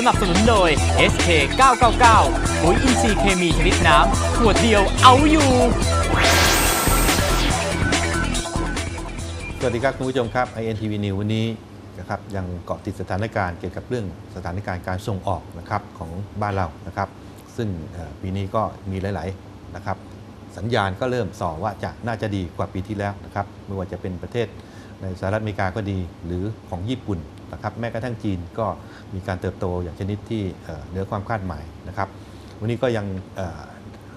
สนับสนุนโดย SK 999ปุ๋ยอินทรีย์เคมีชนิดน้ำขวดเดียวเอาอยู่ สวัสดีครับคุณผู้ชมครับ INTV News วันนี้นะครับยังเกาะติดสถานการณ์เกี่ยวกับเรื่องสถานการณ์การส่งออกนะครับของบ้านเรานะครับ ซึ่งปีนี้ก็มีหลายๆนะครับสัญญาณก็เริ่มส่อว่าจะน่าจะดีกว่าปีที่แล้วนะครับไม่ว่าจะเป็นประเทศในสหรัฐอเมริกาก็ดีหรือของญี่ปุ่น นะครับแม้กระทั่งจีนก็มีการเติบโตอย่างชนิดที่เหนือความคาดหมายนะครับ วันนี้ก็ยัง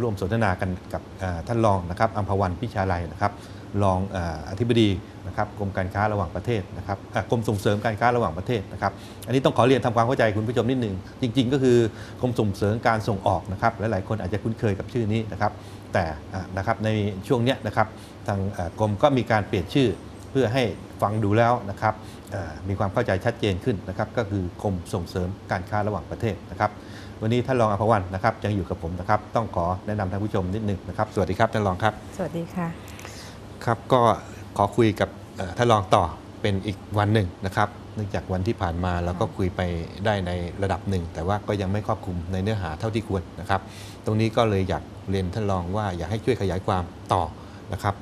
ร่วมสนทนากันกับท่านรองนะครับอัมพวันพิชาลัยนะครับรองอธิบดีนะครับกรมการค้าระหว่างประเทศนะครับกรมส่งเสริมการค้าระหว่างประเทศนะครับ อันนี้ต้องขอเรียนทำความเข้าใจคุณผู้ชมนิดนึงจริง ๆ ก็คือกรมส่งเสริมการส่งออกนะครับหลายๆคนอาจจะคุ้นเคยกับชื่อนี้นะครับ แต่นะครับในช่วงเนี้ยนะครับทางกรมก็มีการเปลี่ยนชื่อเพื่อให้ฟังดูแล้วนะครับ มีความเข้าใจชัดเจนขึ้นนะครับก็คือกรมส่งเสริมการค้าระหว่างประเทศนะครับวันนี้ท่านรองอภวันนะครับยังอยู่กับผมนะครับต้องขอแนะนำท่านผู้ชมนิดนึงนะครับสวัสดีครับท่านรองครับ สวัสดีค่ะครับก็ขอคุยกับเอ่อท่านรองต่อเป็นอีกวันหนึ่งนะครับเนื่องจากวันที่ผ่านมาเราก็คุยไปได้ในระดับหนึ่ง แต่ว่าก็ยังไม่ครอบคลุมในเนื้อหาเท่าที่ควรนะครับ ตรงนี้ก็เลยอยากเรียนท่านรองว่าอยากให้ช่วยขยายความต่อนะครับ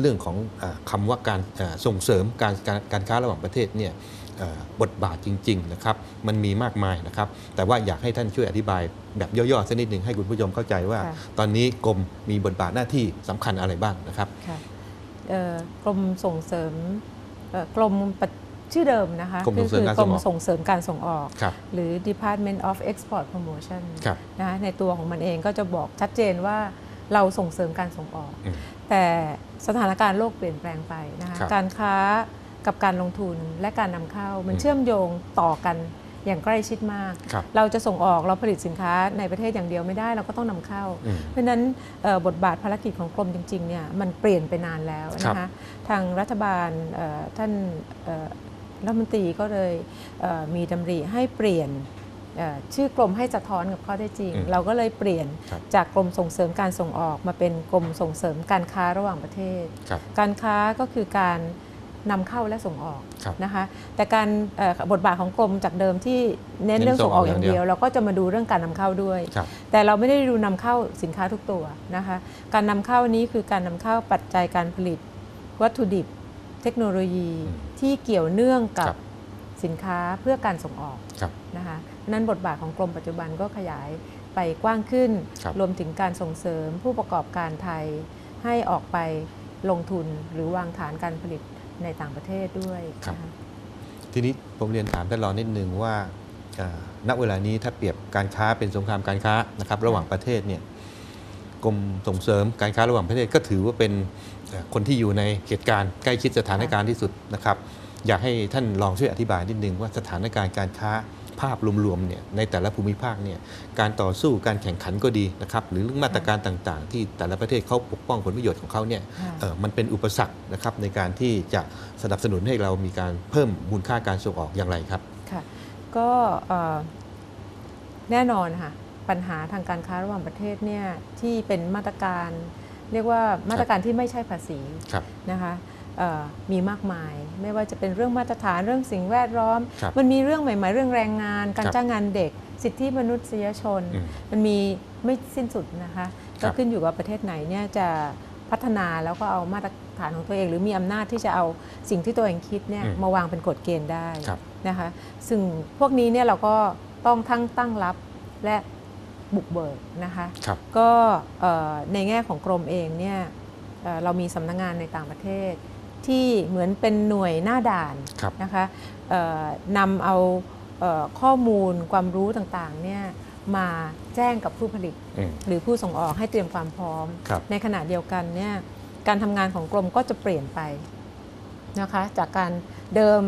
เรื่องของเออคำว่าการเอ่อส่งเสริมการการการค้าระหว่างประเทศเนี่ยเอ่อบทบาทจริงๆนะครับมันมีมากมายนะครับ แต่ว่าอยากให้ท่านช่วยอธิบายแบบย่อๆสักนิดหนึ่งให้คุณผู้ชมเข้าใจว่าค่ะตอนนี้กรมมีบทบาทหน้าที่สำคัญอะไรบ้างนะครับค่ะเอ่อกรมส่งเสริมเอ่อกรมปะชื่อเดิมนะคะกรมส่งเสริมการกรส่งมออกส่งเสริมการส่งออกครับหรือ Department of Export Promotion ครับนะคะในตัวของมันเองก็จะบอกชัดเจนว่าเราส่งเสริมการส่งออกอืมแต่ สถานการณ์โลกเปลี่ยนแปลงไปนะคะครับการค้ากับการลงทุนและการนำเข้า มันอืมเชื่อมโยงต่อกันอย่างใกล้ชิดมากครับเราจะส่งออกเราผลิตสินค้าในประเทศอย่างเดียวไม่ได้เราก็ต้องนำเข้าอืมเพราะฉะนั้นเอ่อบทบาทภารกิจของกรมจริงๆเนี่ยมันเปลี่ยนไปนานแล้วนะคะทางรัฐบาลเอ่อท่านเอ่อรัฐมนตรีก็เลยเอ่อมีดำริให้เปลี่ยนเอ่อ ชื่อกรมให้สะท้อนกับข้อได้จริงอืมเราก็เลยเปลี่ยนครับจากกรมส่งเสริมการส่งออกมาเป็นกรมส่งเสริมการค้าระหว่างประเทศครับการค้าก็คือการนำเข้าและส่งออกครับนะคะแต่การเอ่อบทบาทของกรมจากเดิมที่เน้นเน้นเรื่องส่งออกอย่างส่งออกอย่างเดีเดียยววเราก็จะมาดูเรื่องการนำเข้าด้วยครับแต่เราไม่ได้ดูนำเข้าสินค้าทุกตัวนะคะการนำเข้านี้คือการนำเข้าปัจจัยการผลิต วัตถุดิบ เทคโนโลยีอืมที่เกี่ยวเนื่องกัครับบสินค้าเพื่อการส่งออกครับนะคะเพราะฉะ นั้นบทบาทของกรมปัจจุบันก็ขยายไปกว้างขึ้นครับรวมถึงการส่งเสริมผู้ประกอบการไทย ให้ออกไปลงทุนหรือวางฐานการผลิตในต่างประเทศด้วยครับนะคะทีนี้ผมเรียนถามท่านรองนิดนึงว่าเอ่อณเวลานี้ถ้าเปรียบการค้าเป็นสงครามการค้านะครับระหว่างประเทศเนี่ยกรมส่งเสริมการค้าระหว่างประเทศก็ถือว่าเป็นเอ่อคนที่อยู่ในเหตุการณ์ใกล้ชิดสถานการณ์ที่สุดนะครับ อยากให้ท่านลองช่วยอธิบายนิดนึงว่าสถานการณ์การค้า ภาพรวมๆเนี่ยในแต่ละภูมิภาคเนี่ยการต่อสู้การแข่งขันก็ดีนะครับหรือเรื่องมาตรการต่างๆ ที่แต่ละประเทศเขาปกป้องผลประโยชน์ของเขาเนี่ยค่ะเอ่อมันเป็นอุปสรรคนะครับในการที่จะสนับสนุนให้เรามีการเพิ่มมูลค่าการส่งออกอย่างไรครับค่ะก็เอ่อแน่นอนค่ะปัญหาทางการค้าระหว่างประเทศเนี่ยที่เป็นมาตรการเรียกว่ามาตรการที่ไม่ใช่ภาษีครับนะคะเอ่อ มีมากมาย ไม่ว่าจะเป็นเรื่องมาตรฐานเรื่องสิ่งแวดล้อมครับมันมีเรื่องใหม่ ๆ เรื่องแรงงาน การครับจ้างงานเด็ก สิทธิมนุษยชนอืมมันมีไม่สิ้นสุดนะคะครัก็บขึ้นอยู่กับประเทศไหนเนี่ยจะพัฒนาแล้วก็เอามาตรฐานของตัวเอง หรือมีอำนาจที่จะเอาสิ่งที่ตัวเองคิดเนี่ยอืมมาวางเป็นกฎเกณฑ์ได้ครับนะคะซึ่งพวกนี้เนี่ยเราก็ต้องทั้งตั้งรับและบุกเบิกนะคะครับก็เอ่อในแง่ของกรมเองเนี่ยเอ่อเรามีสำนักงานในต่างประเทศ ที่เหมือนเป็นหน่วยหน้าด่านครับนะคะเอ่อนำเอาเอ่อข้อมูลความรู้ต่างๆเนี่ยมาแจ้งกับผู้ผลิตอืมหรือผู้ส่งออกให้เตรียมความพร้อมครับในขณะเดียวกันเนี่ยการทำงานของกรมก็จะเปลี่ยนไปนะคะจากการเดิม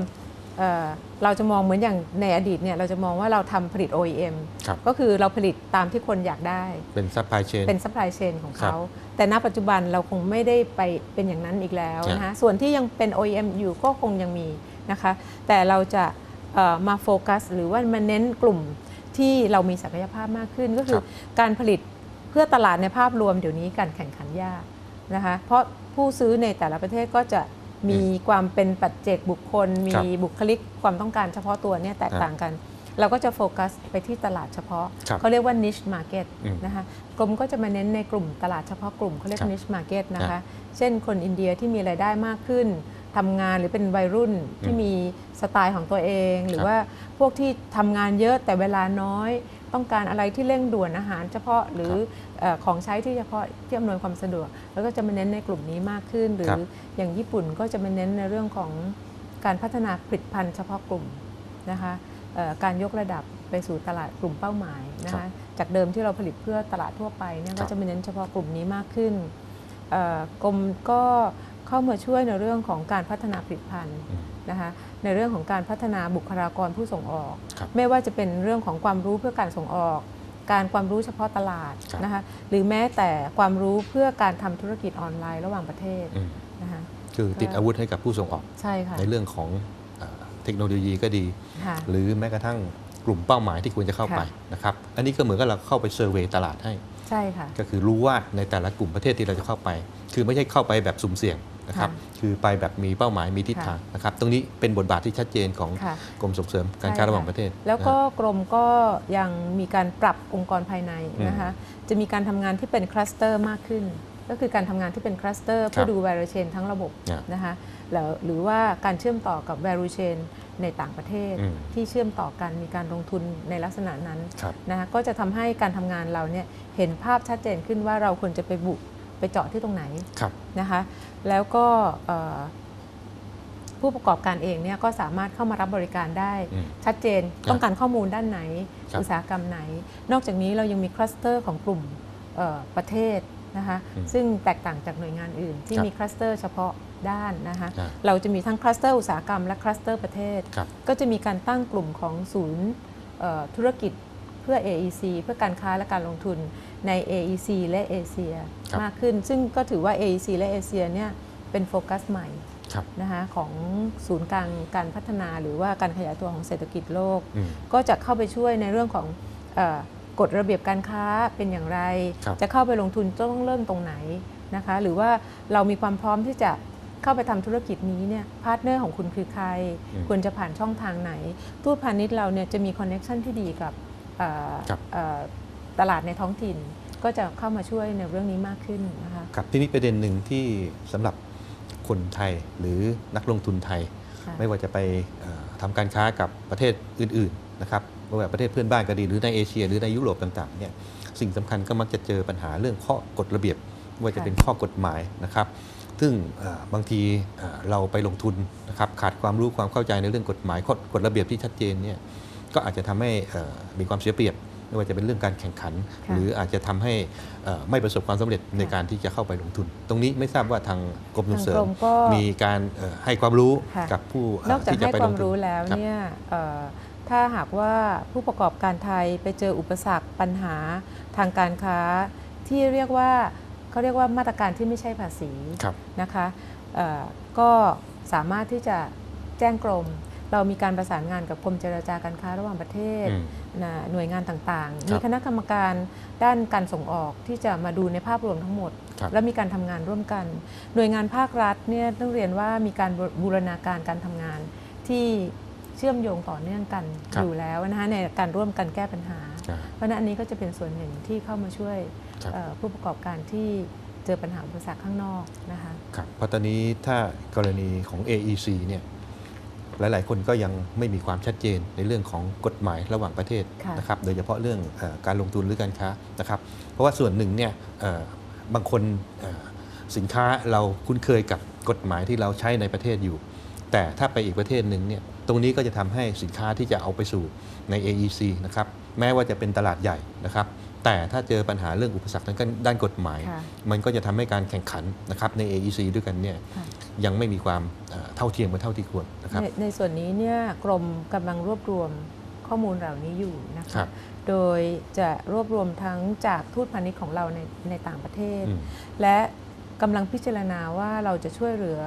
เอ่อเราจะมองเหมือนอย่างในอดีตเนี่ยเราจะมองว่าเราทำผลิต OEM ครับก็คือเราผลิตตามที่คนอยากได้ เป็นซัพพลายเชนเป็นซัพพลายเชนของครับเขา แต่ณปัจจุบันเราคงไม่ได้ไปเป็นอย่างนั้นอีกแล้วนะครัคะบส่วนที่ยังเป็น OEM อยู่ก็คงยังมีนะคะ แต่เราจะเอ่อมาโฟกัสหรือว่ามาเน้นกลุ่มที่เรามีศักยภาพมากขึ้นก็คือการผลิตเพื่อตลาดในภาพรวมเดี๋ยวนี้การแข่งขันยากนะคะเพราะผู้ซื้อในแต่ละประเทศก็จะ มีความเป็นปัจเจกบุคคล มีครับบุคลิกความต้องการเฉพาะตัวเนี่ยแตกต่างกัน เราก็จะโฟกัสไปที่ตลาดเฉพาะครับเขาเรียกว่า niche market อืมนะคะกรมก็จะมาเน้นในกลุ่มตลาดเฉพาะกลุ่มเขาเรียกครับ niche market นะครัคะบเช่นคนอินเดียที่มีรายได้มากขึ้นทำงานหรือเป็นวัยรุ่นที่มีสไตล์ของตัวเอง หรือว่าพวกที่ทำงานเยอะแต่เวลาน้อย ต้องการอะไรที่เร่งด่วนอาหารเฉพาะหรือเอ่อ ของใช้ที่เฉพาะที่อำนวยความสะดวก แล้วก็จะมาเน้นในกลุ่มนี้มากขึ้น หรืครัอบอย่างญี่ปุ่นก็จะมาเน้นในเรื่องของการพัฒนาผลิตภัณฑ์เฉพาะกลุ่มนะคะเอ่อการยกระดับไปสู่ตลาดกลุ่มเป้าหมายนะครัคะบจากเดิมที่เราผลิตเพื่อตลาดทั่วไปเนี่ยครัก็บจะมาเน้นเฉพาะกลุ่มนี้มากขึ้นเอ่อกรมก็เข้ามาช่วยในเรื่องของการพัฒนาผลิตภัณฑ์อืมนะคะในเรื่องของการพัฒนาบุคลากรผู้ส่งออกครับไม่ว่าจะเป็นเรื่องของความรู้เพื่อการส่งออก การความรู้เฉพาะตลาดครับนะคะหรือแม้แต่ความรู้เพื่อการทำธุรกิจออนไลน์ระหว่างประเทศอืมนะคะคือติดอาวุธให้กับผู้ส่งออกใช่ค่ะในเรื่องของเอ่อเทคโนโลยีก็ดีค่ะหรือแม้กระทั่งกลุ่มเป้าหมายที่ควรจะเข้าไปค่ะนะครับอันนี้ก็เหมือนกับเราเข้าไปเซอร์เวยตลาดให้ใช่ค่ะก็คือรู้ว่าในแต่ละกลุ่มประเทศที่เราจะเข้าไป คือไม่ใช่เข้าไปแบบสุ่มเสี่ยง นะครับค่ะคือไปแบบมีเป้าหมายมีทิศทางนะครับตรงนี้เป็นบทบาทที่ชัดเจนของค่ะกรมส่งเสริมการใช่ค้าระหว่างค่ะประเทศ แล้วก็นะกรมก็ยังมีการปรับองค์กรภายในอืมนะคะจะมีการทำงานที่เป็นคลัสเตอร์มากขึ้น ก็คือการทำงานที่เป็นคลัสเตอร์เพื่อดู value chain ทั้งระบบครับนะคะแล้วหรือว่าการเชื่อมต่อกับ value chain ในต่างประเทศอืมที่เชื่อมต่อกันมีการลงทุนในลักษณะนั้นครับนะคะก็จะทำให้การทำงานเราเนี่ยเห็นภาพชัดเจนขึ้นว่าเราควรจะไปบุก ไปเจาะที่ตรงไหนครับนะคะแล้วก็เอ่อผู้ประกอบการเองเนี่ยก็สามารถเข้ามารับบริการได้อืมชัดเจนครับต้องการข้อมูลด้านไหนครับอุตสาหกรรมไหน นอกจากนี้เรายังมีคลัสเตอร์ของกลุ่มเอ่อประเทศนะคะอืมซึ่งแตกต่างจากหน่วยงานอื่น ที่ครับมีคลัสเตอร์เฉพาะด้านนะคะครับเราจะมีทั้งคลัสเตอร์อุตสาหกรรมและคลัสเตอร์ประเทศครับก็จะมีการตั้งกลุ่มของศูนย์เอ่อธุรกิจเพื่อ AEC เพื่อการค้าและการลงทุน ใน AEC และเอเชียครับมากขึ้น ซึ่งก็ถือว่า AEC และเอเชียเนี่ยเป็นโฟกัสใหม่ครับนะคะของศูนย์กลางการพัฒนาหรือว่าการขยายตัวของเศรษฐกิจโลกอืมก็จะเข้าไปช่วยในเรื่องของเออกฎระเบียบการค้าเป็นอย่างไรครับจะเข้าไปลงทุนต้องเริ่มตรงไหนนะคะหรือว่าเรามีความพร้อมที่จะเข้าไปทำธุรกิจนี้เนี่ยพาร์ทเนอร์ของคุณคือใครอืมควรจะผ่านช่องทางไหน ตู้พาณิชย์เราเนี่ยจะมีคอนเน็ชันที่ดีกับ เอ่อครับเอ่อตลาดในท้องถิ่นก็จะเข้ามาช่วยในเรื่องนี้มากขึ้นนะคะครับที่นี่ประเด็นหนึ่งที่สำหรับคนไทยหรือนักลงทุนไทยค่ะไม่ว่าจะไปเอ่อทำการค้ากับประเทศอื่นๆนะครับไม่ว่าประเทศเพื่อนบ้านก็ดีหรือในเอเชีย หรือในยุโรปต่างๆเนี่ยสิ่งสำคัญก็มักจะเจอปัญหาเรื่องข้อกฎระเบียบไม่ว่าจะค่ะเป็นข้อกฎหมายนะครับ ซึ่งเอ่อบางทีเอ่อเราไปลงทุนนะครับขาดความรู้ความเข้าใจในเรื่องกฎหมายข้อกฎระเบียบที่ชัดเจนเนี่ยก็อาจจะทำให้เอ่อมีความเสียเปรียบ ไม่ว่าจะเป็นเรื่องการแข่งขันค่ะหรืออาจจะทำให้เอ่อไม่ประสบความสำเร็จในค่ะการที่จะเข้าไปลงทุน ตรงนี้ไม่ทราบว่าทางกรมส่งเสริทางกรมมก็มีการเอ่อให้ความรู้ค่ะกับผู้เอ่อนอกจากที่จะให้ไปคลวางมทุนรู้แล้วครับเนี่ยเอ่อถ้าหากว่าผู้ประกอบการไทยไปเจออุปสรรคปัญหาทางการค้าที่เรียกว่าเขาเรียกว่ามาตรการที่ไม่ใช่ภาษีครับนะคะเอ่อก็สามารถที่จะแจ้งกรม เรามีการประสานงานกับกรมเจรจาการค้าระหว่างประเทศอืมนะหน่วยงานต่างครับๆมีคณะกรรมการด้านการส่งออกที่จะมาดูในภาพรวมทั้งหมดครับและมีการทำงานร่วมกัน หน่วยงานภาครัฐเนี่ยต้องเรียนว่ามีการบูรณาการการทำงานที่เชื่อมโยงต่อเนื่องกันครับอยู่แล้วนะคะในการร่วมกันแก้ปัญหาอ่าเพราะฉะนั้นอันนี้ก็จะเป็นส่วนหนึ่งที่เข้ามาช่วยครับเอ่อผู้ประกอบการที่เจอปัญหาอุปสรรคข้างนอกนะคะครับเพราะตอนนี้ถ้ากรณีของ AEC เนี่ย หลาย ๆ คนก็ยังไม่มีความชัดเจนในเรื่องของกฎหมายระหว่างประเทศค่ะนะครับโดยเฉพาะเรื่องเออการลงทุนหรือการค้านะครับ เพราะว่าส่วนหนึ่งเนี่ยเอ่อบางคนเอ่อสินค้าเราคุ้นเคยกับกฎหมายที่เราใช้ในประเทศอยู่ แต่ถ้าไปอีกประเทศหนึ่งเนี่ยตรงนี้ก็จะทำให้สินค้าที่จะเอาไปสู่ใน AEC นะครับแม้ว่าจะเป็นตลาดใหญ่นะครับ แต่ถ้าเจอปัญหาเรื่องอุปสรรคทางด้านกฎหมายค่ะมันก็จะทำให้การแข่งขันนะครับใน AEC ด้วยกันเนี่ยค่ะยังไม่มีความเอ่อเท่าเทียมกันเท่าที่ควรนะครับในในส่วนนี้เนี่ยกรมกำลังรวบรวมข้อมูลเหล่านี้อยู่นะครัคะบโดยจะรวบรวมทั้งจากทูตพาณิชย์ของเราในในต่างประเทศอืมและกำลังพิจารณาว่าเราจะช่วยเหลือ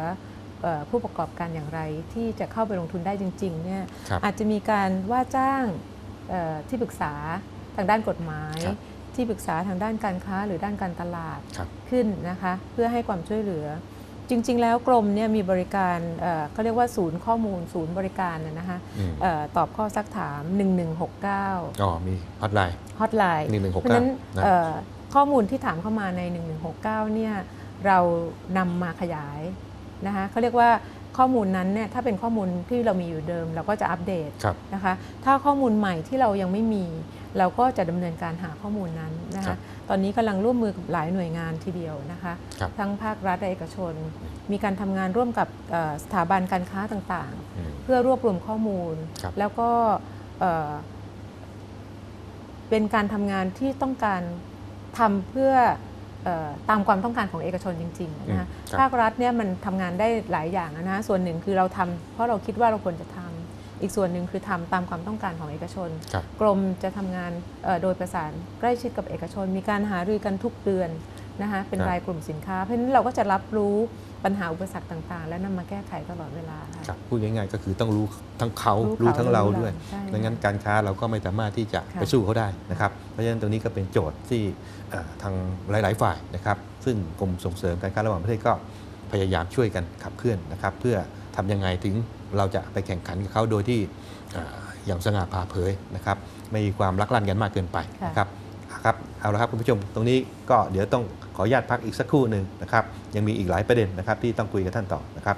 เอ่อผู้ประกอบการอย่างไรที่จะเข้าไปลงทุนได้จริงๆเนี่ยครับอาจจะมีการว่าจ้างเอ่อที่ปรึกษาทางด้านกฎหมายครับ ที่ปรึกษาทางด้านการค้าหรือด้านการตลาดครับขึ้นนะคะเพื่อให้ความช่วยเหลือ จริง ๆ แล้วกรมเนี่ยมีบริการเอ่อเขาเรียกว่าศูนย์ข้อมูลศูนย์บริการนะนะคะอืมเอ่อตอบข้อซักถาม 1169อ๋อมีฮอตไลน์ฮอตไลน์1169เพราะฉะนั้นนะเอ่อข้อมูลที่ถามเข้ามาใน 1169เนี่ยเรานำมาขยายนะคะเขาเรียกว่า ข้อมูลนั้นเนี่ยถ้าเป็นข้อมูลที่เรามีอยู่เดิม เราก็จะอัปเดตครับนะคะ ถ้าข้อมูลใหม่ที่เรายังไม่มี เราก็จะดำเนินการหาข้อมูลนั้นนะครัคะบตอนนี้กำลังร่วมมือกับหลายหน่วยงานทีเดียวนะคะครับทั้งภาครัฐและเอกชน มีการทำงานร่วมกับเอ่อสถาบันการค้าต่างอืมๆเพื่อรวบรวมข้อมูลครับแล้วก็เอ่อเป็นการทำงานที่ต้องการทำเพื่อเออ ตามความต้องการของเอกชนจริงๆนะคะอืมครับภาครัฐเนี่ยมันทำงานได้หลายอย่างนะส่วนหนึ่งคือเราทำเพราะเราคิดว่าเราควรจะทำ อีกส่วนหนึ่งคือทำตามความต้องการของเอกชนครับกรมจะทำงานเอ่อโดยประสานใกล้ชิดกับเอกชน มีการหารือกันทุกเดือนนะคะเป็นครับรายกลุ่มสินค้า เพราะฉะนั้นเราก็จะรับรู้ปัญหาอุปสรรคต่าง ๆ และนำมาแก้ไขตลอดเวลาค่ะครับพูดง่ายๆก็คือต้องรู้ทั้งเขารู้รู้เขาทั้งเรารู้เราด้วยใช่ดังนั้นการค้าเราก็ไม่สามารถที่จะค่ะไปสู้เขาได้นะครับเพราะฉะนั้นตรงนี้ก็เป็นโจทย์ที่เอ่อทางหลาย ๆ ฝ่ายนะครับ ซึ่งกรมส่งเสริมการค้าระหว่างประเทศก็พยายามช่วยกันขับเคลื่อนนะครับ เพื่อทำยังไงถึง เราจะไปแข่งขันกับเขาโดยที่เอ่ออย่างสง่าผ่าเผยนะครับไม่มีความลักลั่นกันมากเกินไปค่ะนะครับครับเอาละครับคุณผู้ชมตรงนี้ก็เดี๋ยวต้องขออนุญาตพักอีกสักครู่หนึ่งนะครับยังมีอีกหลายประเด็นนะครับที่ต้องคุยกับท่านต่อนะครับ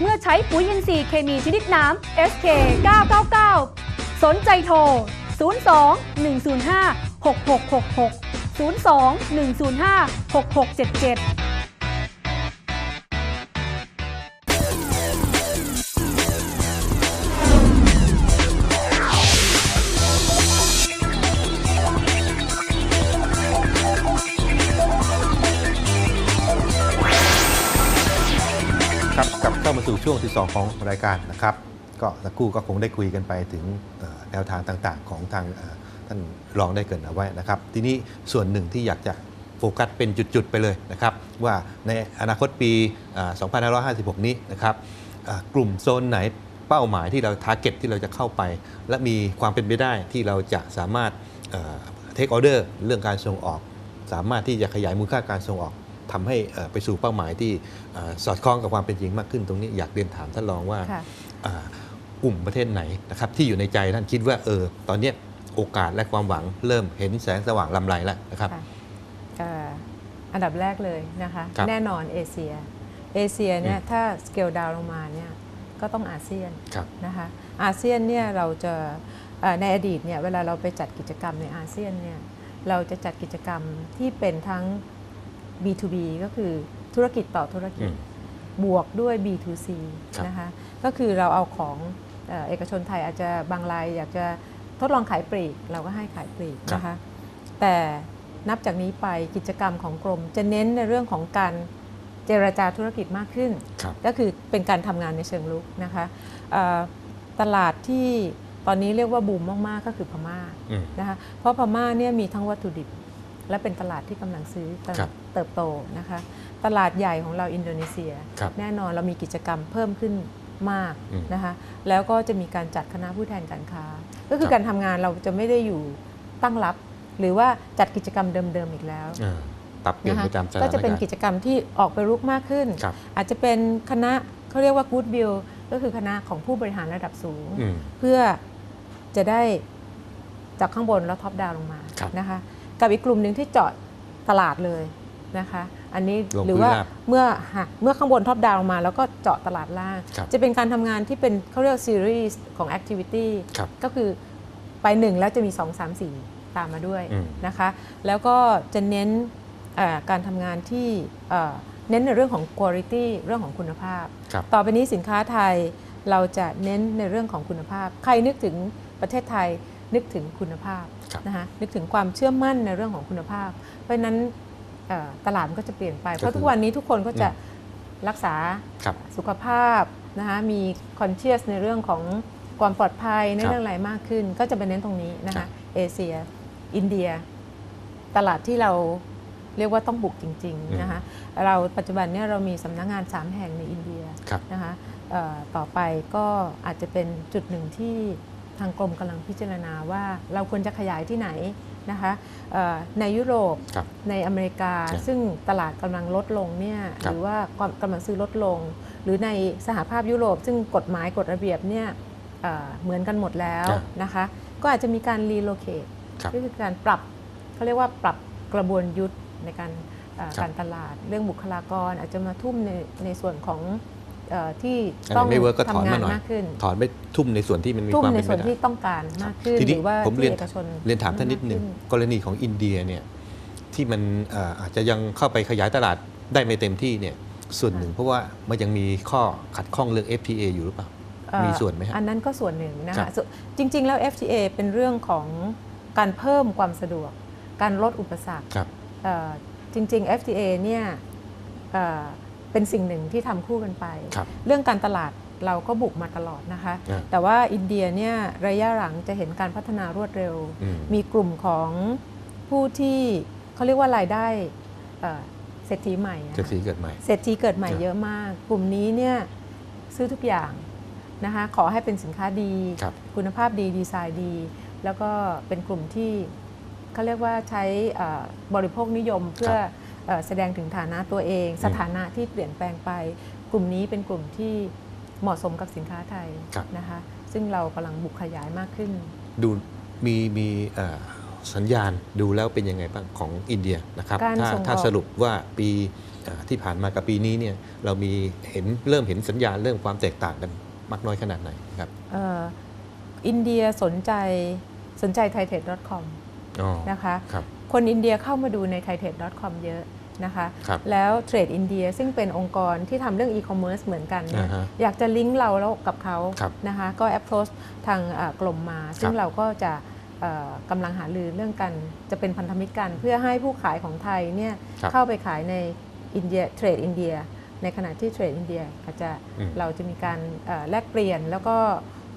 เมื่อใช้ปุ๋ยอินทรีย์เคมีชนิดน้ำ SK 999 สนใจโทร 02 105 6666 02 105 6677 2 ของรายการนะครับ ก็สักครู่ก็คงได้คุยกันไปถึงแนวทางต่างๆ ของทางท่านรองได้เกินเอาไว้นะครับ ทีนี้ส่วนหนึ่งที่อยากจะโฟกัสเป็นจุด ๆ ไปเลยนะครับ ว่าในอนาคตปี 2556 นี้นะครับกลุ่มโซนไหนเป้าหมายที่เราทาร์เก็ตที่เราจะเข้าไป และมีความเป็นไปได้ที่เราจะสามารถเทคออเดอร์เรื่องการส่งออก สามารถที่จะขยายมูลค่าการส่งออก ทำให้เอ่อไปสู่เป้าหมายที่เอ่อสอดคล้องกับความเป็นจริงมากขึ้นตรงนี้อยากเรียนถามท่านรองว่าค่ะอ่ากลุ่มประเทศไหนนะครับที่อยู่ในใจท่านคิดว่าเออตอนเนี้ยโอกาสและความหวังเริ่มเห็นแสงสว่างลำไรแล้วนะครับค่ะก็อันดับแรกเลยนะคะครับแน่นอนเอเชียเอเชียเนี่ยอืมถ้าสเกลดาวลงมาเนี่ยก็ต้องอาเซียนครับนะคะอาเซียนเนี่ยเราจะเอ่อในอดีตเนี่ยเวลาเราไปจัดกิจกรรมในอาเซียนเนี่ยเราจะจัดกิจกรรมที่เป็นทั้ง B2B ก็คือธุรกิจต่อธุรกิอืจมบวกด้วย B2C ครับนะคะก็คือเราเอาของเอ่อเอกชนไทยอาจจะบางรายอยากจะทดลองขายปลีก เราก็ให้ขายปลีกนะคะแต่นับจากนี้ไปกิจกรรมของกรม จะเน้นในเรื่องของการเจรจาธุรกิจมากขึ้นครับก็คือเป็นการทำงานในเชิงลุกนะคะเอ่อตลาดที่ตอนนี้เรียกว่าบูมมาก ๆ ก็คือพม่าอืมนะคะเพราะพม่าเนี่ยมีทั้งวัตถุดิบ และเป็นตลาดที่กำลังซื้อครับเติบโตนะคะ ตลาดใหญ่ของเราอินโดนีเซียครับแน่นอนเรามีกิจกรรมเพิ่มขึ้นมากอืมนะคะ แล้วก็จะมีการจัดคณะผู้แทนการค้า ก็คือครับการทำงานเราจะไม่ได้อยู่ตั้งรับ หรือว่าจัดกิจกรรมเดิมๆอีกแล้วอ่าปรับเปลี่ยนนะคะไปตามสถานก็จะเป็นการณ์กิจกรรมที่ออกไปรุกมากขึ้นครับอาจจะเป็นคณะเขาเรียกว่า Good Bill ก็คือคณะของผู้บริหารระดับสูงอืมเพื่อจะได้จากข้างบนแล้วท็อปดาวลงมาครับนะคะ กับอีกกลุ่มหนึ่งที่เจาะตลาดเลยนะคะ อันนี้ลงหรือว่าพื้นราบเมื่อฮะเมื่อข้างบนท็อปดาวลงมาแล้วก็เจาะตลาดล่างครับจะเป็นการทำงานที่เป็นเขาเรียกซีรีส์ของ Activity ครับก็คือไปหนึ่งแล้วจะมี 2 3 4 ตามมาด้วยอืมนะคะ แล้วก็จะเน้นเอ่อการทำงานที่เอ่อเน้นในเรื่องของ quality เรื่องของคุณภาพครับต่อไปนี้สินค้าไทยเราจะเน้นในเรื่องของคุณภาพ ใครนึกถึงประเทศไทย นึกถึงคุณภาพครับนะคะนึกถึงความเชื่อมั่นในเรื่องของคุณภาพ เพราะฉะนั้นเอ่อตลาดมันก็จะเปลี่ยนไป เพราะทุกวันนี้ทุกคนก็จะรักษาครับสุขภาพนะคะมี conscious ในเรื่องของความปลอดภัยในครับเรื่องอะไรมากขึ้น ก็จะไปเน้นตรงนี้นะครัคะบเอเชีย อินเดีย ตลาดที่เราเรียกว่าต้องบุกจริงอืมๆนะคะเราปัจจุบันเนี่ยเรามีสำนักงาน 3 แห่งในอินเดียครับนะคะเอ่อต่อไปก็อาจจะเป็นจุดหนึ่งที่ ทางกรมกำลังพิจารณาว่าเราควรจะขยายที่ไหนนะคะเอ่อในยุโรปครับในอเมริกาครับซึ่งตลาดกำลังลดลงเนี่ยครับหรือว่าความกำลังซื้อลดลง หรือในสหภาพยุโรป ซึ่งกฎหมายกฎระเบียบเนี่ยเอ่อเหมือนกันหมดแล้วครับนะคะ ก็อาจจะมีการรีโลเคทครับก็คือการปรับเขาเรียกว่าปรับกระบวนยุทธในการเอ่อครับการตลาด เรื่องบุคลากรอาจจะมาทุ่มในในส่วนของเออ ที่อันไหนต้องไม่เวิร์กก็ถอนทำงามานหน่อยมากขึ้นถอนไปทุ่มในส่วนที่มันมีทุ่มความในเป็นส่ไปวนได้ที่ต้องการมากขึ้นทีหนี้รือว่าผมเรียนที่เอกชนเรียนถามท่านนิดหนึ่งมากขึ้กรณีของอินเดียเนี่ยที่มันเอ่ออาจจะยังเข้าไปขยายตลาดได้ไม่เต็มที่เนี่ยส่วนหนึ่งเพราะว่ามันยังมีข้อขัดข้องเรื่อง FTA อยู่หรือเปล่าเอ่อมีส่วนไหมฮะอันนั้นก็ส่วนหนึ่งนะครัคะบส่วนจริง ๆ แล้ว FTA เป็นเรื่องของการเพิ่มความสะดวก การลดอุปสรรคครับเอ่อจริง ๆ FTA เนี่ย เอ่อเป็นสิ่งหนึ่งที่ทำคู่กันไปครับเรื่องการตลาดเราก็บุกมาตลอดนะคะอ่าแต่ว่าอินเดียเนี่ยระยะหลังจะเห็นการพัฒนารวดเร็วอืมมีกลุ่มของผู้ที่เขาเรียกว่ารายได้เอ่อเศรษฐีใหม่อะเศรษฐีเกิดใหม่เศรษฐีเกิดใหม่ครับเยอะมาก กลุ่มนี้เนี่ยซื้อทุกอย่างนะคะขอให้เป็นสินค้าดีครับคุณภาพดีดีไซน์ดี แล้วก็เป็นกลุ่มที่เขาเรียกว่าใช้เอ่อบริโภคนิยมเพื่อเอ่อ แสดงถึงฐานะตัวเอง สถานะที่เปลี่ยนแปลงไป กลุ่มนี้เป็นกลุ่มที่เหมาะสมกับสินค้าไทยครับนะคะ ซึ่งเรากำลังบุกขยายมากขึ้น ดูมีมีเอ่อสัญญาณดูแล้วเป็นยังไงบ้างของอินเดียนะครับการถ้าส่งออกถ้าสรุปว่าปีเอ่อที่ผ่านมากับปีนี้เนี่ยเรามีเห็นเริ่มเห็นสัญญาณเรื่องความแตกต่างกันมากน้อยขนาดไหนครับเอ่ออินเดียสนใจสนใจ t h a i t e c c o m อ๋อนะคะ ครับคนอินเดียเข้ามาดูใน t h a i t e c c o m เยอะนะคะครับแล้วเทรดอินเดียซึ่งเป็นองค์กรที่ทำเรื่องอีคอมเมิร์ซเหมือนกันนะอ่าฮะอยากจะลิงก์เราแล้วกับเขาครับนะคะก็ approach ทางเอ่อกลมมา ซึ่งเราก็จะเอ่อกำลังหารือเรื่องกันจะเป็นพันธมิตรกัน เพื่อให้ผู้ขายของไทยเนี่ยครับเข้าไปขายในอินเดียเทรดอินเดีย ในขณะที่เทรดอินเดียอาจจะอืมเราจะมีการเอ่อแลกเปลี่ยนแล้วก็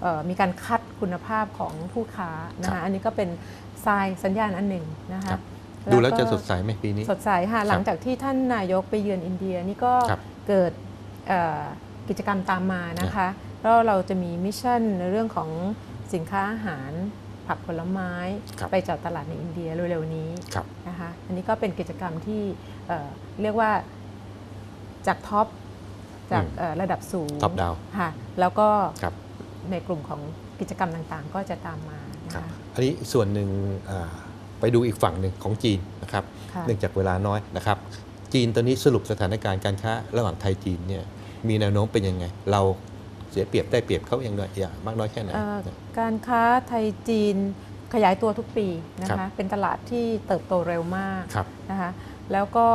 เอ่อมีการคัดคุณภาพของผู้ค้านะครัคะบอันนี้ก็เป็น ทรายสัญญาณอันหนึ่งนะครัคะบดูแล้วก็จะสดใสไหมปีนี้ สดใสค่ะหลังจากที่ท่านนายกไปเยือนอินเดียนี่ก็ครับเกิดเอ่อกิจกรรมตามมานะคะแล้วเราจะมีมิชชั่นในเรื่องของสินค้าอาหารผักผลไม้ครับไปเจาะตลาดในอินเดียเร็วๆนี้ครับนะคะอันนี้ก็เป็นกิจกรรมที่เอ่อเรียกว่าจากท็อปจากอืมเอ่อระดับสูง Top down ค่ะแล้วก็ครับในกลุ่มของกิจกรรมต่างๆ ก็จะตามมานะ ครับคะอันนี้ส่วนหนึ่งอ่าไปดูอีกฝั่งหนึ่งของจีนนะครับค่ะเนื่องจากเวลาน้อยนะครับจีนตอนนี้สรุปสถานการณ์การค้าระหว่างไทยจีนเนี่ยมีแนวโน้มเป็นยังไง เราเสียเปรียบได้เปรียบเขาอย่างไรอย่างมากน้อยแค่ไหนเอ่อการค้าไทยจีนขยายตัวทุกปีนะครัคะบเป็นตลาดที่เติบโตเร็วมากครับนะคะแล้วก็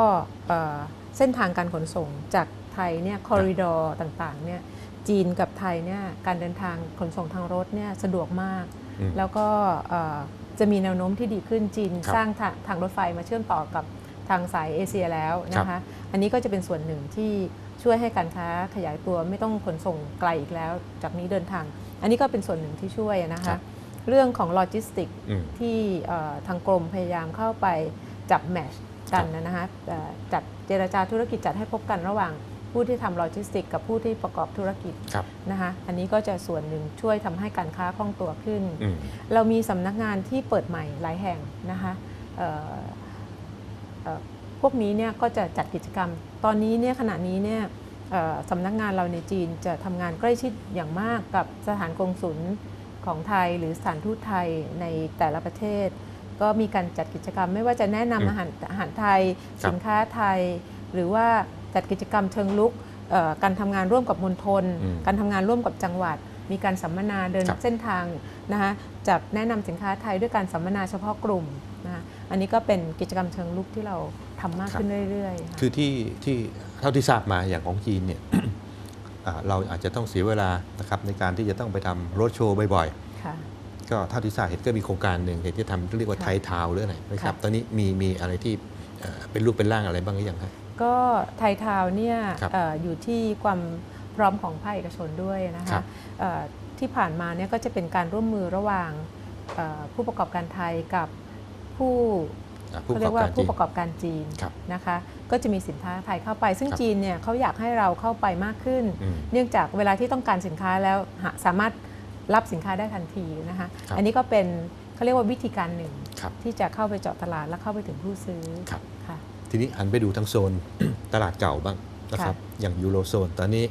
เอ่อเส้นทางการขนส่งจากไทยเนี่ยคอริดอร์ต่างๆเนี่ยจีนกับไทยเนี่ยการเดินทางขนส่งทางรถเนี่ยสะดวกมากอืม แล้วก็เอ่อจะมีแนวโน้มที่ดีขึ้นจีนครับสร้างทางทางรถไฟมาเชื่อมต่อกับทางสายเอเชียแล้วนะคะ อันนี้ก็จะเป็นส่วนหนึ่งที่ช่วยให้การค้าขยายตัวไม่ต้องขนส่งไกลอีกแล้ว จากนี้เดินทาง อันนี้ก็เป็นส่วนหนึ่งที่ช่วยนะครัคะบเรื่องของโลจิสติกอืมที่เอ่อทางกรมพยายามเข้าไปจับแมชกันครับนะคะเอ่อจัดเจรจาธุรกิจจัดให้พบกันระหว่าง ผู้ที่ทำโลจิสติกกับผู้ที่ประกอบธุรกิจครับนะคะอันนี้ก็จะส่วนหนึ่งช่วยทำให้การค้าคล่องตัวขึ้นอืมเรามีสำนักงานที่เปิดใหม่หลายแห่งนะคะเอ่อเอ่อพวกนี้เนี่ยก็จะจัดกิจกรรม ตอนนี้เนี่ยขณะนี้เนี่ยเอ่อสำนักงานเราในจีนจะทำงานใกล้ชิดอย่างมากกับสถานกงศุลของไทยหรือสถานทูตไทยในแต่ละประเทศ ก็มีการจัดกิจกรรมไม่ว่าจะแนะอืมนำอาหารอาหารไทยครับสินค้าไทย หรือว่า จัดกิจกรรมเชิงลุกเอ่อการทำงานร่วมกับมณฑลอืมการทำงานร่วมกับจังหวัด มีการสัมมนาเดินครับเส้นทางนะคะจัดแนะนำสินค้าไทยด้วยการสัมมนาเฉพาะกลุ่มนะคะอันนี้ก็เป็นกิจกรรมเชิงลุกที่เราทำมากครับขึ้นเรื่อยๆค่ะคือที่ที่เท่าที่ทราบมาอย่างของจีนเนี่ยอ่าเราอาจจะต้องเสียเวลานะครับในการที่จะต้องไปทำรถโชว์บ่อยค่ะๆก็เท่าที่ทราบเห็นก็มีโครงการหนึ่งเห็นจะทำเรียกว่าค่ะไทยทาวน์หรืออะไรนะคครัรับบตอนนี้มีมีอะไรที่เอ่อเป็นรูปเป็นร่างอะไรบ้างหรือยังครับ ก็ไทยทาวน์เนี่ยครับเอ่ออยู่ที่ความพร้อมของภาคเอกชนด้วยนะครัคะบ เอ่อที่ผ่านมาเนี่ยก็จะเป็นการร่วมมือระหว่างเอ่อผู้ประกอบการไทยกับผู้อ่าผู้เขาปเรีระยกกอบว่าการจีผู้น ประกอบการจีนครับนะคะ ก็จะมีสินค้าไทยเข้าไป ซึ่งครับ จีนเนี่ยเขาอยากให้เราเข้าไปมากขึ้น อืม เนื่องจากเวลาที่ต้องการสินค้าแล้วหาสามารถรับสินค้าได้ทันทีนะคะ ครับ อันนี้ก็เป็นเขาเรียกว่าวิธีการหนึ่ง ครับ ที่จะเข้าไปเจาะตลาดและเข้าไปถึงผู้ซื้อครับค่ะ ทีนี้หันไปดูทั้งโซนตลาดเก่าบ้างนะครับอย่างยูโรโซน ตอนนี้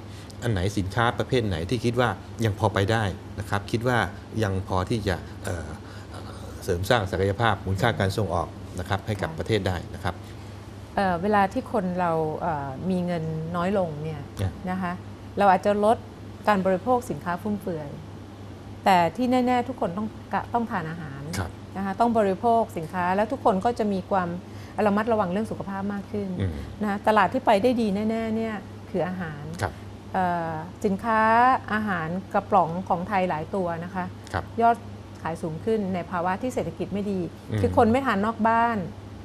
อันไหนสินค้าประเภทไหนที่คิดว่ายังพอไปได้นะครับคิดว่ายังพอที่จะเอ่อเอ่อเสริมสร้างศักยภาพมูลค่าการส่งออกนะครับให้กับค่ะประเทศได้นะครับเอ่อเวลาที่คนเราเอ่อมีเงินน้อยลงเนี่ยเนี่ยนะคะเราอาจจะลดการบริโภคสินค้าฟุ่มเฟือย แต่ที่แน่ ๆ ทุกคนต้องกะต้องทานอาหารครับนะคะต้องบริโภคสินค้าแล้วทุกคนก็จะมีความ ระมัดระวังเรื่องสุขภาพมากขึ้นอืมนะตลาดที่ไปได้ดีแน่ๆเนี่ยคืออาหารครับเอ่อสินค้าอาหารกระป๋องของไทยหลายตัวนะคะครับยอดขายสูงขึ้นในภาวะที่เศรษฐกิจไม่ดีอืมคือคนไม่ทานนอกบ้าน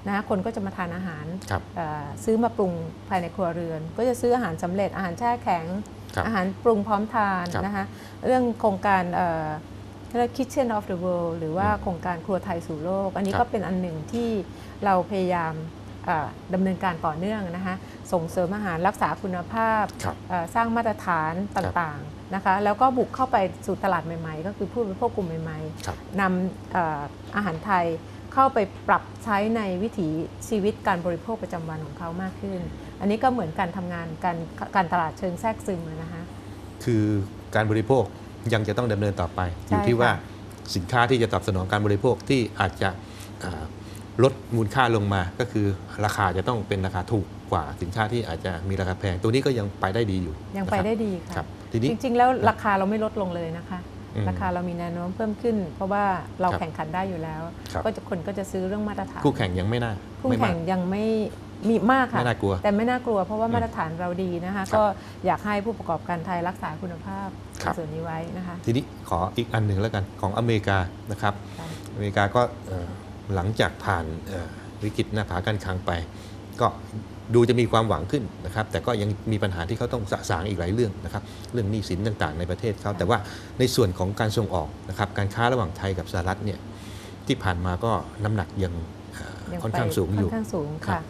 นะคะคนก็จะมาทานอาหารครับเอ่อซื้อมาปรุงภายในครัวเรือน ก็จะซื้ออาหารสำเร็จอาหารแช่แข็งครับอาหารปรุงพร้อมทานครับนะคะเรื่องโครงการ เอ่อเรียก Kitchen of the World หรือว่าอืมโครงการครัวไทยสู่โลก อันนี้ครับก็เป็นอันหนึ่งที่เราพยายามเอ่อดำเนินการต่อเนื่องนะคะส่งเสริมอาหารรักษาคุณภาพครับเอ่อสร้างมาตรฐานต่างๆนะคะแล้วก็บุกเข้าไปสู่ตลาดใหม่ๆ ก็คือผู้บริโภคกลุ่มใหม่ครับๆนำเอ่ออาหารไทยเข้าไปปรับใช้ในวิถีชีวิตการบริโภคประจำวันของเขามากขึ้น อันนี้ก็เหมือนการทำงานการการตลาดเชิงแทรกซึมอะนะคะคือการบริโภค ยังจะต้องดำเนินต่อไปใช่อยู่ที่ค่ะว่าสินค้าที่จะตอบสนองการบริโภคที่อาจจะอ่าลดมูลค่าลงมา ก็คือราคาจะต้องเป็นราคาถูกกว่าสินค้าที่อาจจะมีราคาแพง ตัวนี้ก็ยังไปได้ดีอยู่ ยังไปนะครับได้ดีครัค่ะบทีนี้จริง ๆ แล้วราคาเราไม่ลดลงเลยนะคะอืมราคาเรามีแนวโน้มเพิ่มขึ้น เพราะว่าเราครับแข่งขันได้อยู่แล้วครับก็จะคนก็จะซื้อเรื่องมาตรฐานคู่แข่งยังไม่น่าคู่ไม่แข่มากงยังไม่ มีมากค่ะไม่น่ากลัว แต่ไม่น่ากลัวเพราะว่าอืมมาตรฐานเราดีนะคะครับก็อยากให้ผู้ประกอบการไทยรักษาคุณภาพครับในส่วนนี้ไว้นะคะ ทีนี้ขออีกอันหนึ่งแล้วกันของอเมริกานะครับค่ะอเมริกาก็เอ่อหลังจากผ่านเอ่อวิกฤตหน้าผาการคลังไป ก็ดูจะมีความหวังขึ้นนะครับ แต่ก็ยังมีปัญหาที่เขาต้องสะสางอีกหลายเรื่องนะครับ เรื่องหนี้สินต่างๆ ในประเทศเขาแต่ว่าในส่วนของการส่งออกนะครับ การค้าระหว่างไทยกับสหรัฐเนี่ยที่ผ่านมาก็น้ำหนักยังเอ่อยังค่อนไปข้างสูงอยู่ค่อนข้างสูงครัค่ะบ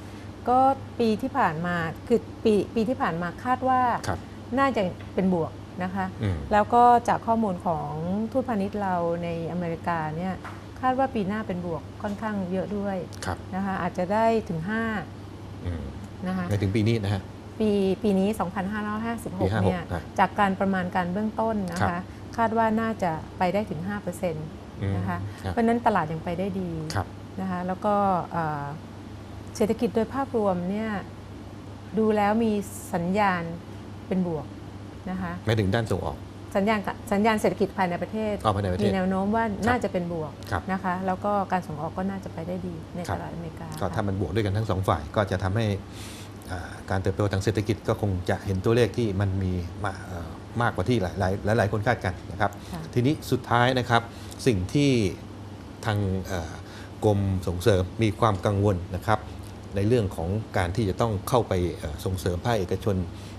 ก็ปีที่ผ่านมาคือปีปีที่ผ่านมาคาดว่าครับน่าจะเป็นบวกนะคะอืมแล้วก็จากข้อมูลของทูตพาณิชย์เราในอเมริกาเนี่ยคาดว่าปีหน้าเป็นบวกค่อนข้างเยอะด้วยครับนะคะอาจจะได้ถึงอืม5นะคะในถึงปีนี้นะฮะปีปีนี้ปี2556 56 เนี่ยครับจากการประมาณการเบื้องต้นนะครัคะบคาดว่าน่าจะไปได้ถึง 5%นอืมะคะครับเพราะฉะนั้นตลาดยังไปได้ดีครับนะคะแล้วก็ เอ่อเศรษฐกิจโดยภาพรวมเนี่ยดูแล้วมีสัญญาณเป็นบวกนะคะหมายถึงด้านส่งออก สัญญาณสัญญาณเศรษฐกิจภายในประเทศออกภายในประเทมีศแนวโน้มว่าน่าจะเป็นบวกครับนะคะแล้วก็การส่งออกก็น่าจะไปได้ดีในครัตบลาดอเมริกา ก็ถ้าค่ะมันบวกด้วยกันทั้งสองฝ่ายก็จะทำให้อ่าการเติบโตทางเศรษฐกิจก็คงจะเห็นตัวเลขที่มันมีมาเอ่อมากกว่าที่หลายหลายหลายหลายคนคาดกันนะครับค่ะทีนี้สุดท้ายนะครับสิ่งที่ทางเอ่อกรมส่งเสริมมีความกังวลนะครับ ในเรื่องของการที่จะต้องเข้าไปเอ่อส่งเสริมภาคเอกชน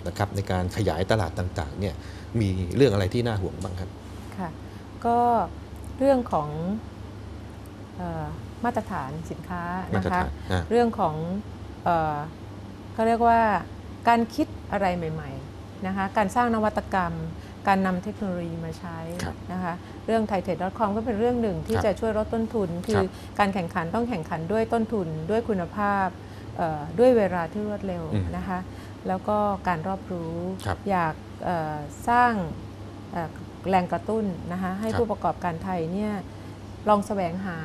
นะครับในการขยายตลาดต่างๆเนี่ยมีเรื่องอะไรที่น่าห่วงบ้างครับค่ะก็เรื่องของเออมาตรฐานสินค้ามานะตรคะฐานอ่าเรื่องของเออเขาเรียกว่าการคิดอะไรใหม่ๆนะคะการสร้างนวัตกรรม การนำเทคโนโลยีมาใช้ครับนะคะเรื่อง t h a i t e c c o m ก็เป็นเรื่องหนึ่งที่ครับจะช่วยลดต้นทุน คืครัอบการแข่งขันต้องแข่งขันด้วยต้นทุนด้วยคุณภาพเอ่อ ด้วยเวลาที่รวดเร็วอืมนะคะ แล้วก็การรอบรู้ครับอยากเอ่อสร้างเอ่อแรงกระตุ้นนะคะให้ครับผู้ประกอบการไทยเนี่ยลองแสวงหา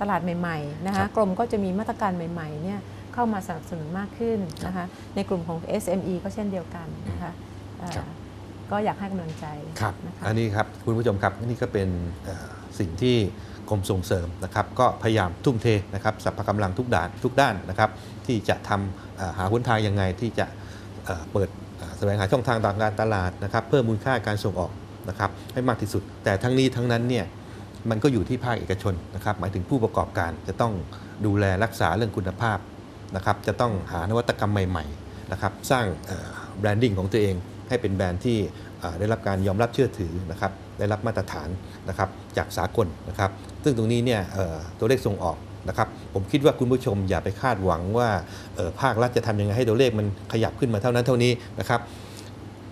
ตลาดใหม่ๆนะครัคะบกรมก็จะมีมาตรการใหม่ๆเนี่ยเข้ามาสนับสนุนมากขึ้นนะคะในกลุ่มของ SME ก็เช่นเดียวกันนะคะเอ่อครับก็อยากให้กำลังใจครับนะคะอันนี้ครับคุณผู้ชมครับนี่ก็เป็นเอ่อสิ่งที่ กรมส่งเสริมนะครับก็พยายามทุ่มเทนะครับสรรพกำลังทุกด้านทุกด้านนะครับที่จะทำหาหนทางยังไงที่จะเปิดแสวงหาช่องทางทางการตลาดนะครับเพิ่มมูลค่าการส่งออกนะครับให้มากที่สุด แต่ทั้งนี้ทั้งนั้นเนี่ยมันก็อยู่ที่ภาคเอกชนนะครับหมายถึงผู้ประกอบการจะต้องดูแลรักษาเรื่องคุณภาพนะครับจะต้องหานวัตกรรมใหม่ๆนะครับสร้างแบรนดิ้งของตัวเองให้เป็นแบรนด์ที่ได้รับการยอมรับเชื่อถือนะครับ ได้รับมาตรฐานนะครับจากสากลนะครับ ซึ่งตรงนี้เนี่ยตัวเลขส่งออกนะครับผมคิดว่าคุณผู้ชมอย่าไปคาดหวังว่าภาครัฐจะทำยังไงให้ตัวเลขมันขยับขึ้นมาเท่านั้นเท่านี้นะครับ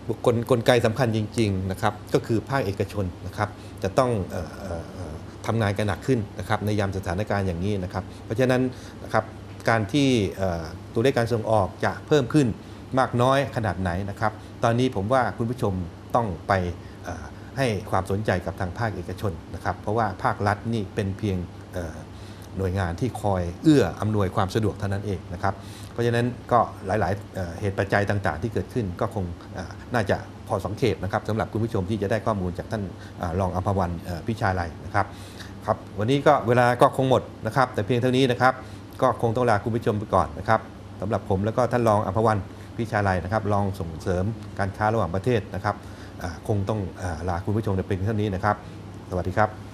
บุคคลกลไกสำคัญจริงๆนะครับก็คือภาคเอกชนนะครับจะต้องออเอ่อเอ่อทำงานกันหนักขึ้นนะครับในยามสถานการณ์อย่างนี้นะครับ เพราะฉะนั้นนะครับการที่ตัวเลขการส่งออกจะเพิ่มขึ้นมากน้อยขนาดไหนนะครับ ตอนนี้ผมว่าคุณผู้ชมต้องไป ให้ความสนใจกับทางภาคเอกชนนะครับ เพราะว่าภาครัฐนี่เป็นเพียงหน่วยงานที่คอยเอื้ออำนวยความสะดวกเท่านั้นเองนะครับ เพราะฉะนั้นก็หลายๆเหตุปัจจัยต่างๆ ที่เกิดขึ้นก็คงน่าจะพอสังเกตนะครับสำหรับคุณผู้ชมที่จะได้ข้อมูลจากท่านเอ่อรองอัมพวันพิชาลัยนะครับครับวันนี้ก็เวลาก็คงหมดนะครับ แต่เพียงเท่านี้นะครับ ก็คงต้องลาคุณผู้ชมไปก่อนนะครับสำหรับผมแล้วก็ท่านรองอัมพวันพิชาลัยนะครับรองส่งเสริมการค้าระหว่างประเทศนะครับ คงต้องอลาคุณผู้ชมแต่เพียงเท่านี้นะครับ สวัสดีครับ